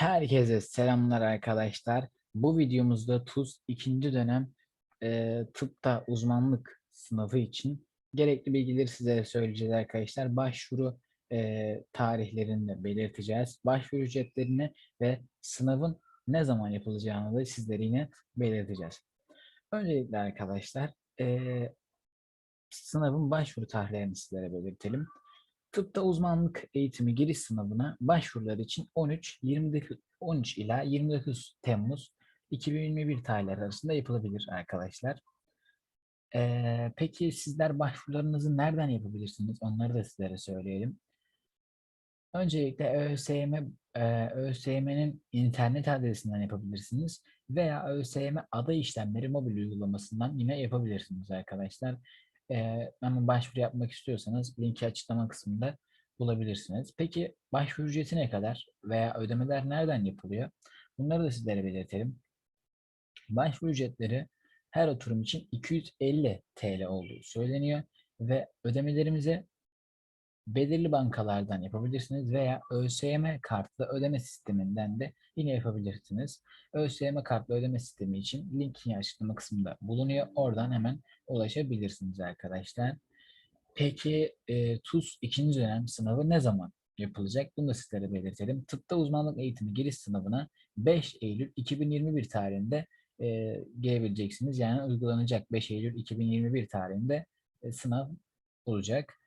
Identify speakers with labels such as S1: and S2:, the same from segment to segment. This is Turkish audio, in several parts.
S1: Herkese selamlar arkadaşlar. Bu videomuzda TUS 2. dönem e, tıpta uzmanlık sınavı için gerekli bilgileri size söyleyeceğiz arkadaşlar. Başvuru e, tarihlerini de belirteceğiz. Başvuru ücretlerini ve sınavın ne zaman yapılacağını da sizlere yine belirteceğiz. Öncelikle arkadaşlar e, sınavın başvuru tarihlerini sizlere belirtelim. Tıpta uzmanlık eğitimi giriş sınavına başvurular için 13 29 13 ila 29 Temmuz 2021 tarihleri arasında yapılabilir arkadaşlar. Ee, peki sizler başvurularınızı nereden yapabilirsiniz? Onları da sizlere söyleyelim. Öncelikle ÖSYM, ÖSYM'nin internet adresinden yapabilirsiniz veya ÖSYM aday işlemleri mobil uygulamasından yine yapabilirsiniz arkadaşlar. Ee, ama başvuru yapmak istiyorsanız linki açıklama kısmında bulabilirsiniz. Peki başvuru ücreti ne kadar veya ödemeler nereden yapılıyor? Bunları da sizlere belirtelim. Başvuru ücretleri her oturum için 250 TL olduğu söyleniyor ve ödemelerimize belirli bankalardan yapabilirsiniz veya ÖSYM kartlı ödeme sisteminden de yine yapabilirsiniz. ÖSYM kartlı ödeme sistemi için linkin açıklama kısmında bulunuyor. Oradan hemen ulaşabilirsiniz arkadaşlar. Peki e, TUS 2. dönem sınavı ne zaman yapılacak? Bunu da sizlere belirtelim. Tıpta uzmanlık eğitimi giriş sınavına 5 Eylül 2021 tarihinde e, gelebileceksiniz. Yani uygulanacak 5 Eylül 2021 tarihinde e, sınav olacak.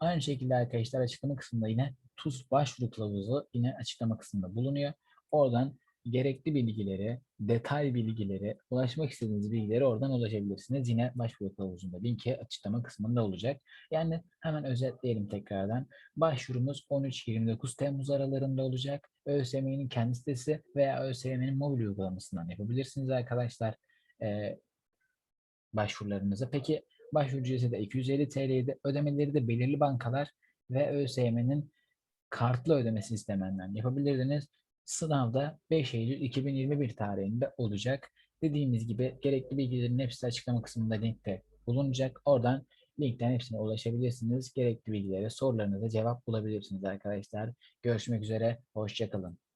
S1: Aynı şekilde arkadaşlar açıklama kısmında yine TUS başvuru kılavuzu yine açıklama kısmında bulunuyor. Oradan gerekli bilgileri, detay bilgileri, ulaşmak istediğiniz bilgileri oradan ulaşabilirsiniz. Yine başvuru kılavuzunda linki açıklama kısmında olacak. Yani hemen özetleyelim tekrardan. Başvurumuz 13-29 Temmuz aralarında olacak. ÖSYM'nin kendi sitesi veya ÖSYM'nin mobil uygulamasından yapabilirsiniz arkadaşlar ee, başvurularınızı. Peki başvuru ücreti de 250 TL'ydi. Ödemeleri de belirli bankalar ve ÖSYM'nin kartlı ödeme sisteminden yapabilirdiniz. Sınavda 5 Eylül 2021 tarihinde olacak. Dediğimiz gibi gerekli bilgilerin hepsi açıklama kısmında linkte bulunacak. Oradan linkten hepsine ulaşabilirsiniz. Gerekli bilgilere, sorularınıza cevap bulabilirsiniz arkadaşlar. Görüşmek üzere, hoşçakalın.